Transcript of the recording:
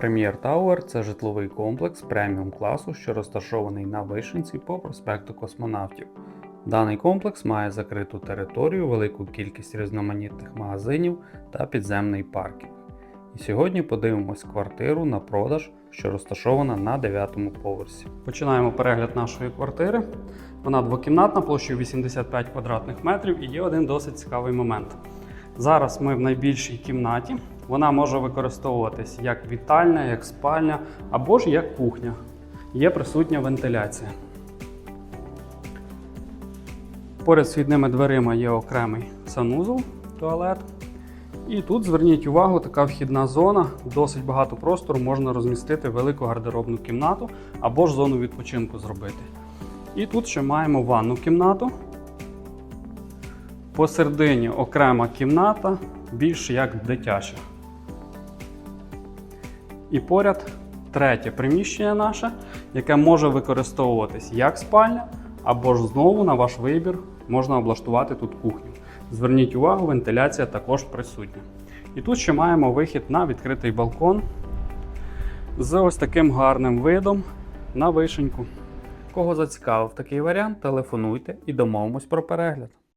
Premier Tower це житловий комплекс преміум класу, що розташований на Вишенці по проспекту Космонавтів. Даний комплекс має закриту територію, велику кількість різноманітних магазинів та підземний паркінг. І сьогодні подивимось квартиру на продаж, що розташована на 9 поверсі. Починаємо перегляд нашої квартири. Вона двокімнатна площею 85 квадратних метрів і є один досить цікавий момент. Зараз ми в найбільшій кімнаті. Вона може використовуватись як вітальня, як спальня або ж як кухня. Є присутня вентиляція. Поряд з вхідними дверима є окремий санузел, туалет. І тут зверніть увагу, така вхідна зона, досить багато простору, можна розмістити велику гардеробну кімнату або ж зону відпочинку зробити. І тут ще маємо ванну кімнату. Посередині окрема кімната, більш як дитяча. І поряд третє приміщення наше, яке може використовуватись як спальня, або ж знову на ваш вибір можна облаштувати тут кухню. Зверніть увагу, вентиляція також присутня. І тут ще маємо вихід на відкритий балкон з ось таким гарним видом на вишеньку. Кого зацікавив такий варіант, телефонуйте і домовимось про перегляд.